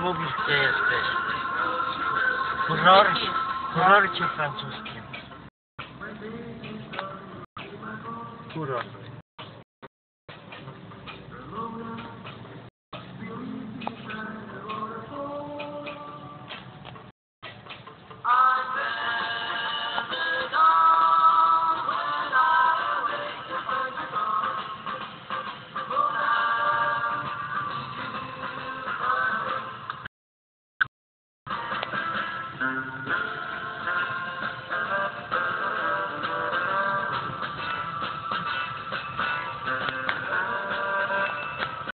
lubisz, gdzie jesteś. Horror, horror czy francuskim? Kurwa.